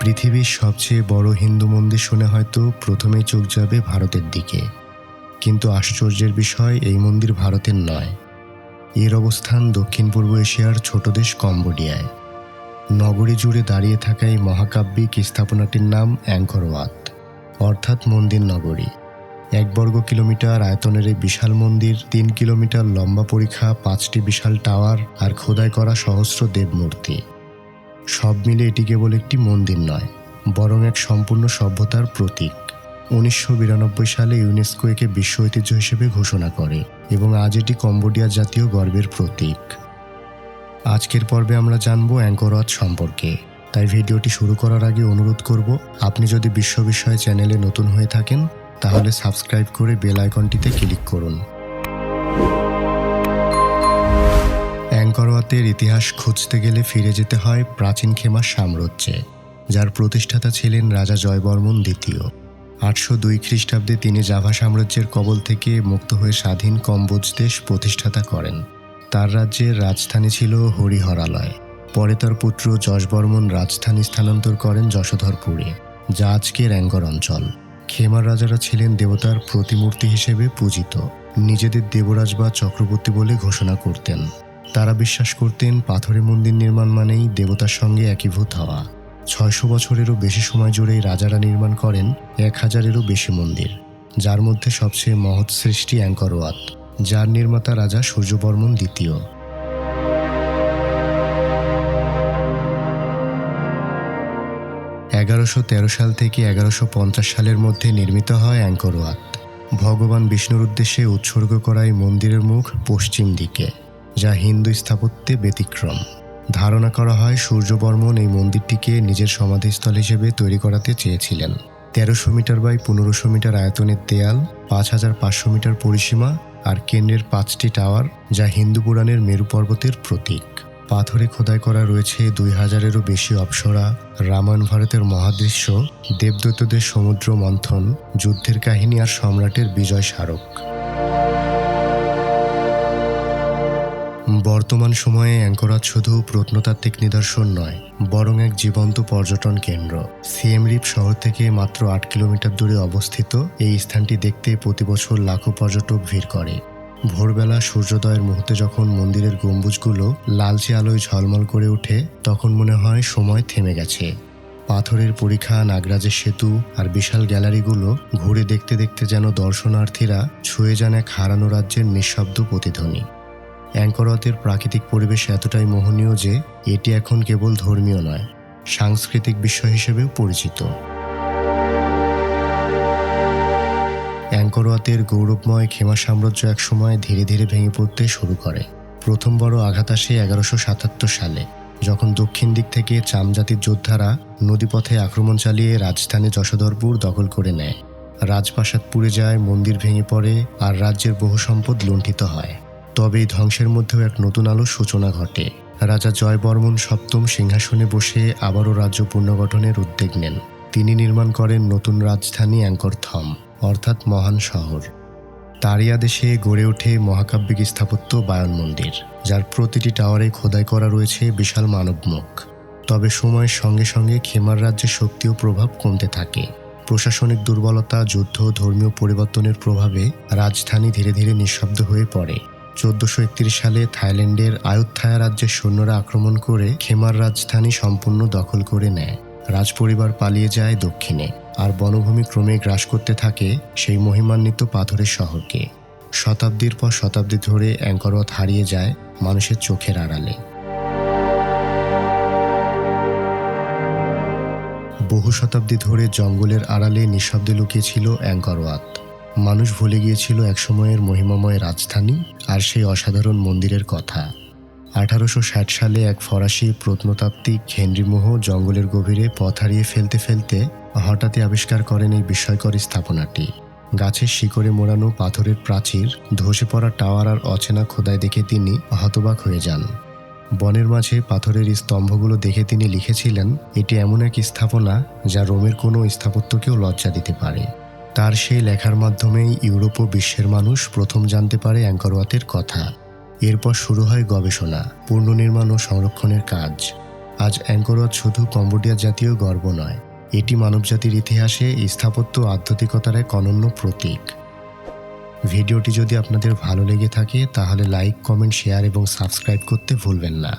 পৃথিবীর সবচেয়ে বড় হিন্দু মন্দির শুনে হয়তো প্রথমেই চোখ যাবে ভারতের দিকে। কিন্তু আশ্চর্যের বিষয়, এই মন্দির ভারতের নয়। এর অবস্থান দক্ষিণ পূর্ব এশিয়ার ছোট দেশ কম্বোডিয়ায়। নগরী জুড়ে দাঁড়িয়ে থাকা এই মহাকাব্যিক স্থাপনাটির নাম অ্যাঙ্করওয়াত, অর্থাৎ মন্দির নগরী। এক বর্গ কিলোমিটার আয়তনের এই বিশাল মন্দির, তিন কিলোমিটার লম্বা পরীক্ষা, পাঁচটি বিশাল টাওয়ার আর খোদাই করা সহস্র দেবমূর্তি। সব মিলে এটি কেবল একটি মন্দির নয়, বরং এক সম্পূর্ণ সভ্যতার প্রতীক। উনিশশো বিরানব্বই সালে ইউনেস্কো একে বিশ্ব ঐতিহ্য হিসেবে ঘোষণা করে এবং আজ এটি কম্বোডিয়ার জাতীয় গর্বের প্রতীক। আজকের পর্বে আমরা জানব অ্যাঙ্করওয়াত সম্পর্কে। তাই ভিডিওটি শুরু করার আগে অনুরোধ করব, আপনি যদি বিশ্ব বিষয় চ্যানেলে নতুন হয়ে থাকেন, তাহলে সাবস্ক্রাইব করে বেল আইকনটিতে ক্লিক করুন। অ্যাঙ্করওয়াতের ইতিহাস খুঁজতে গেলে ফিরে যেতে হয় প্রাচীন খেমার সাম্রাজ্যে, যার প্রতিষ্ঠাতা ছিলেন রাজা জয়বর্মন দ্বিতীয়। আটশো দুই খ্রিস্টাব্দে তিনি জাভা সাম্রাজ্যের কবল থেকে মুক্ত হয়ে স্বাধীন কম্বোজ দেশ প্রতিষ্ঠাতা করেন। তার রাজ্যের রাজধানী ছিল হরিহরালয়। পরে তার পুত্র যশবর্মন রাজধানী স্থানান্তর করেন যশোধরপুরে, যা আজকের অ্যাঙ্গর অঞ্চল। খেমার রাজারা ছিলেন দেবতার প্রতিমূর্তি হিসেবে পূজিত। নিজেদের দেবরাজ বা চক্রবর্তী বলে ঘোষণা করতেন। তারা বিশ্বাস করতেন পাথরে মন্দির নির্মাণ মানেই দেবতার সঙ্গে একীভূত হওয়া। ছয়শো বছরেরও বেশি সময় জুড়ে রাজারা নির্মাণ করেন এক হাজারেরও বেশি মন্দির, যার মধ্যে সবচেয়ে মহৎ সৃষ্টি অ্যাঙ্করওয়াত যার নির্মাতা রাজা সূর্যবর্মন দ্বিতীয়। এগারোশো তেরো সাল থেকে এগারোশো পঞ্চাশ সালের মধ্যে নির্মিত হয় অ্যাঙ্করওয়াত ভগবান বিষ্ণুর উদ্দেশ্যে উৎসর্গ করা এই মন্দিরের মুখ পশ্চিম দিকে। যা হিন্দু স্থাপত্যে ব্যতিক্রম। ধারণা করা হয় সূর্যবর্মন এই মন্দিরটিকে নিজের সমাধিস্থল হিসেবে তৈরি করাতে চেয়েছিলেন। তেরোশো মিটার বাই পনেরোশো মিটার আয়তনের দেয়াল, পাঁচ হাজার পাঁচশো মিটার পরিসীমা আর কেন্দ্রের পাঁচটি টাওয়ার যা হিন্দু পুরাণের মেরু পর্বতের প্রতীক। পাথরে খোদাই করা রয়েছে দুই হাজারেরও বেশি অপ্সরা, রামায়ণ ভারতের মহাদৃশ্য দেবদৈত্যদের সমুদ্র মন্থন, যুদ্ধের কাহিনী আর সম্রাটের বিজয় স্মারক। বর্তমান সময়ে অ্যাঙ্করাজ শুধু প্রত্নতাত্ত্বিক নিদর্শন নয়, বরং এক জীবন্ত পর্যটন কেন্দ্র। সিএম রিপ শহর থেকে মাত্র আট কিলোমিটার দূরে অবস্থিত এই স্থানটি দেখতে প্রতি বছর লাখো পর্যটক ভিড় করে। ভোরবেলা সূর্যোদয়ের মুহূর্তে যখন মন্দিরের গম্বুজগুলো লালচে আলোয় ঝলমল করে ওঠে, তখন মনে হয় সময় থেমে গেছে। পাথরের পরীক্ষা, নাগরাজের সেতু আর বিশাল গ্যালারিগুলো ঘুরে দেখতে দেখতে যেন দর্শনার্থীরা ছুঁয়ে যান এক হারানো রাজ্যের নিঃশব্দ প্রতিধ্বনি। অ্যাঙ্করতের প্রাকৃতিক পরিবেশ এতটাই মোহনীয় যে এটি এখন কেবল ধর্মীয় নয়, সাংস্কৃতিক বিষয় হিসেবেও পরিচিত। অ্যাঙ্করওয়াতের গৌরবময় খেমা সাম্রাজ্য একসময় ধীরে ধীরে ভেঙে পড়তে শুরু করে। প্রথম বড় আঘাত আসে এগারোশো সাতাত্তর সালে, যখন দক্ষিণ দিক থেকে চামজাতির যোদ্ধারা নদীপথে আক্রমণ চালিয়ে রাজধানী যশোধরপুর দখল করে নেয়। রাজপ্রাসাদ পুড়ে যায়, মন্দির ভেঙে পড়ে আর রাজ্যের বহু সম্পদ লুণ্ঠিত হয়। তবে এই ধ্বংসের মধ্যেও এক নতুন আলোর সূচনা ঘটে। রাজা জয়বর্মন সপ্তম সিংহাসনে বসে আবারও রাজ্য পুনর্গঠনের উদ্যোগ নেন। তিনি নির্মাণ করেন নতুন রাজধানী অ্যাঙ্করথম, অর্থাৎ মহান শহর। তারই আদেশে গড়ে ওঠে মহাকাব্যিক স্থাপত্য বায়ন মন্দির, যার প্রতিটি টাওয়ারে খোদাই করা রয়েছে বিশাল মানবমুখ। তবে সময়ের সঙ্গে সঙ্গে খেমার রাজ্যের শক্তি ও প্রভাব কমতে থাকে। প্রশাসনিক দুর্বলতা, যুদ্ধ ধর্মীয় পরিবর্তনের প্রভাবে রাজধানী ধীরে ধীরে নিঃশব্দ হয়ে পড়ে। চোদ্দশো একত্রিশ সালে থাইল্যান্ডের আয়ুত্থায়া রাজ্যের সৈন্যরা আক্রমণ করে খেমার রাজধানী সম্পূর্ণ দখল করে নেয়। রাজপরিবার পালিয়ে যায় দক্ষিণে, আর বনভূমি ক্রমে গ্রাস করতে থাকে সেই মহিমান্বিত পাথরের শহরকে। শতাব্দীর পর শতাব্দী ধরে অ্যাঙ্করত হারিয়ে যায় মানুষের চোখের আড়ালে। বহু শতাব্দী ধরে জঙ্গলের আড়ালে নিঃশব্দে লুকিয়েছিল অ্যাঙ্করওয়াত মানুষ ভুলে গিয়েছিল একসময়ের মহিমাময় রাজধানী আর সেই অসাধারণ মন্দিরের কথা। আঠারোশো ষাট সালে এক ফরাসি প্রত্নতাত্ত্বিক হেনরি মোহ জঙ্গলের গভীরে পথ হারিয়ে ফেলতে ফেলতে হঠাৎই আবিষ্কার করেন এই বিস্ময়কর স্থাপনাটি। গাছের শিকড়ে মোড়ানো পাথরের প্রাচীর, ধসে পড়া টাওয়ার আর অচেনা খোদাই দেখে তিনি হতবাক হয়ে যান। বনের মাঝে পাথরের স্তম্ভগুলো দেখে তিনি লিখেছিলেন, এটি এমন এক স্থাপনা যা রোমের কোনো স্থাপত্যকেও লজ্জা দিতে পারে। তার সেই লেখার মাধ্যমেই ইউরোপ ও বিশ্বের মানুষ প্রথম জানতে পারে অ্যাঙ্করওয়াতের কথা। এরপর শুরু হয় গবেষণা পুনর্নির্মাণ ও সংরক্ষণের কাজ। আজ অ্যাঙ্করওয়াত শুধু কম্বোডিয়া জাতীয় গর্ব নয়, এটি মানবজাতির ইতিহাসে স্থাপত্য আধ্যাত্মিকতার এক অনন্য প্রতীক। ভিডিওটি যদি আপনাদের ভালো লেগে থাকে, তাহলে লাইক, কমেন্ট, শেয়ার এবং সাবস্ক্রাইব করতে ভুলবেন না।